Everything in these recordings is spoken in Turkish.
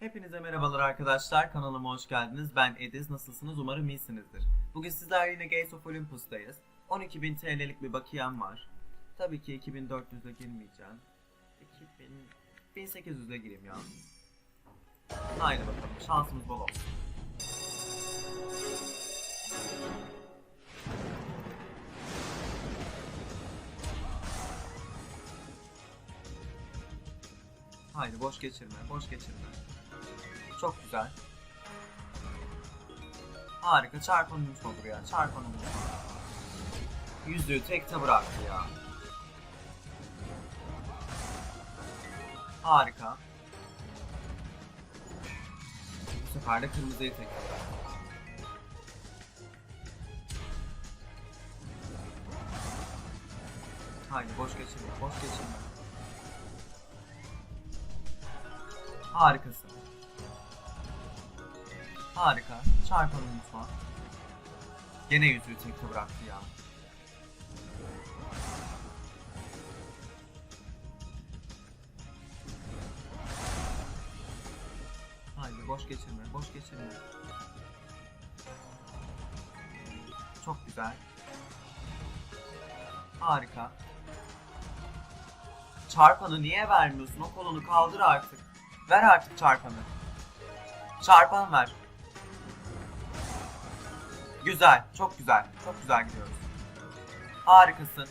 Hepinize merhabalar arkadaşlar. Kanalıma hoş geldiniz. Ben Ediz. Nasılsınız? Umarım iyisinizdir. Bugün sizlerle yine Gates of Olympus'tayız. 12.000 TL'lik bir bakiyem var. Tabii ki 2400'e girmeyeceğim. 2000... 1800'e gireyim ya. Haydi bakalım. Şansımız bol olsun. Haydi boş geçirme, boş geçirme. Çok güzel. Harika, çarpanılmış olur ya, çarpanılmış. Yüzüğü tekte bıraktı ya. Harika. Bu sefer de kırmızıyı tekte. Haydi boş geçirme, boş geçirme. Harikasın. Harika. Çarpanı unutma. Gene yüzüğü tekte bıraktı ya. Haydi boş geçirme, boş geçirme. Çok güzel. Harika. Çarpanı niye vermiyorsun? O kolunu kaldır artık. Ver artık çarpanı. Çarpan ver. Güzel, çok güzel. Çok güzel gidiyoruz. Harikasın.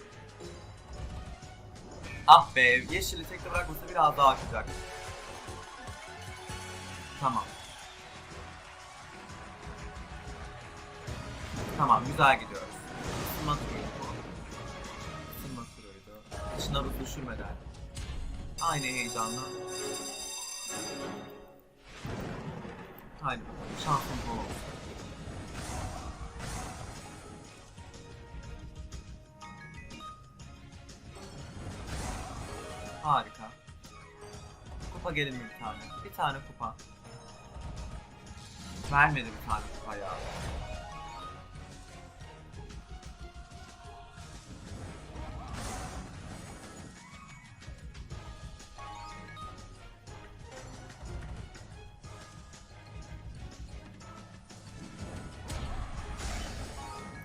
Ah be, yeşili tekrar bırakmasa biraz daha akacak. Tamam. Tamam, güzel gidiyoruz. Isınma turuydu bu. Isınma turuydu. İçine rut düşürmeden. Aynı heyecanla. Haydi bakalım, şansın bol olsun. Gelin bir tane? Bir tane kupa. Vermedi bir tane kupa ya.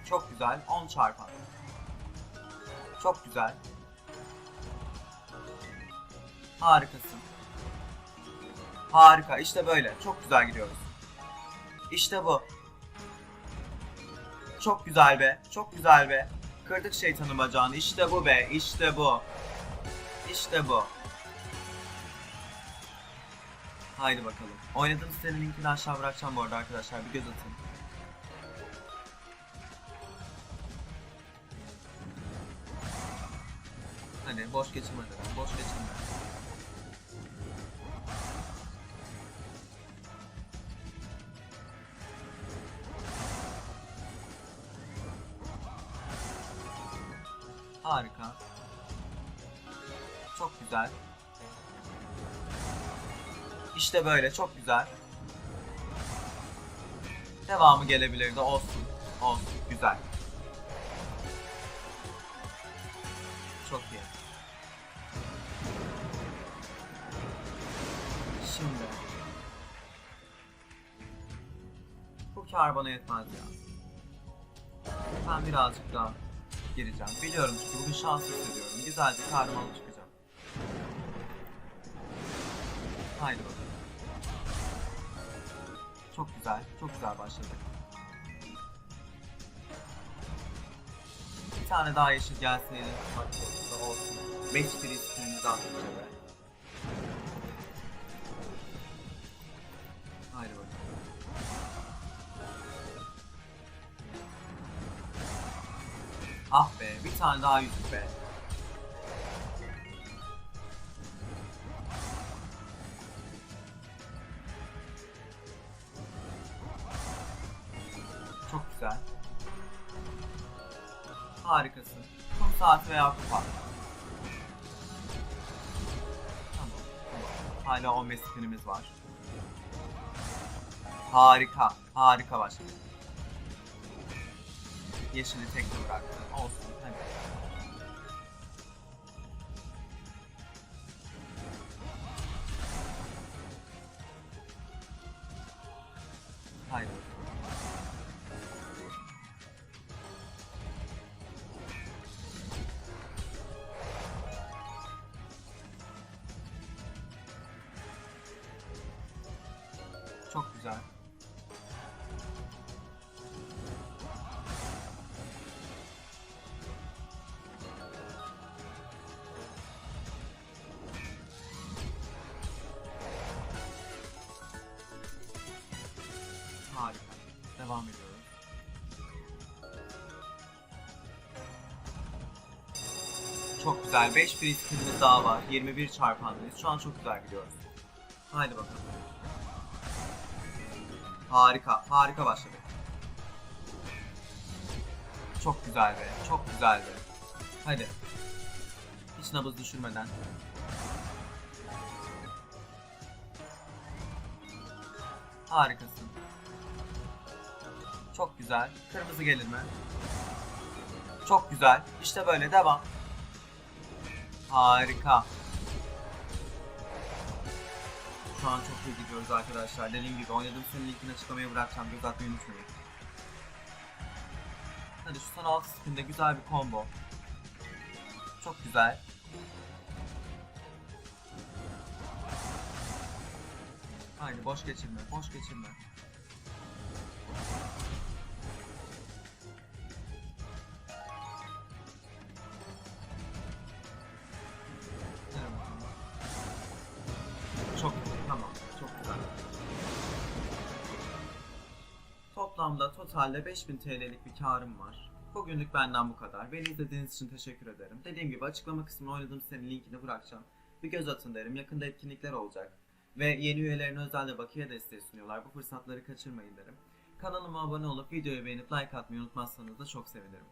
Çok güzel. 10 çarpan. Çok güzel. Harikasın. Harika. İşte böyle. Çok güzel gidiyoruz. İşte bu. Çok güzel be. Çok güzel be. Kırdık şeytanın bacağını. İşte bu be. İşte bu. İşte bu. Haydi bakalım. Oynadığım sitenin linkini aşağı bırakacağım bu arada arkadaşlar. Bir göz atın. Hadi boş geçirme dedim. Boş geçirme. Harika. Çok güzel. İşte böyle çok güzel. Devamı gelebilirdi olsun. Olsun. Güzel. Çok iyi. Şimdi. Bu kar bana yetmez ya. Ben birazcık daha gireceğim. Biliyorum çünkü bugün şans hissediyorum. Güzelce karımı alıp çıkacağım. Haydi bakalım. Çok güzel, çok güzel başladık. Bir tane daha yeşil gelseydi da olsun. 5 pristimizi attık be. Ah be, bir tane daha yüzük be. Çok güzel. Harikasın. Kum saati veya kupa. Hala 15 spinimiz var. Harika. Harika başladı. Yeşili tekte bıraktı. Olsun. Bakalım. Çok güzel. Devam ediyoruz. Çok güzel. 5 free spinimiz daha var. 21 çarpandayız. Şu an çok güzel gidiyoruz. Haydi bakalım. Harika. Harika başladık. Çok güzel be. Çok güzel be. Hadi. Hiç nabız düşürmeden. Harikasın. Çok güzel. Kırmızı gelir mi? Çok güzel. İşte böyle devam. Harika. Şu an çok iyi gidiyoruz arkadaşlar. Dediğim gibi oynadığım senin linkini açıklamaya bırakacağım. Göz atmayı unutmayın. Hadi şu son alt spinde güzel bir combo. Çok güzel. Haydi boş geçirme, boş geçirme. Toplamda totalde 5000 TL'lik bir karım var. Bugünlük benden bu kadar. Beni izlediğiniz için teşekkür ederim. Dediğim gibi açıklama kısmına oynadığım senin linkini bırakacağım. Bir göz atın derim. Yakında etkinlikler olacak. Ve yeni üyelerine özel de bakiye desteği sunuyorlar. Bu fırsatları kaçırmayın derim. Kanalıma abone olup videoyu beğenip like atmayı unutmazsanız da çok sevinirim.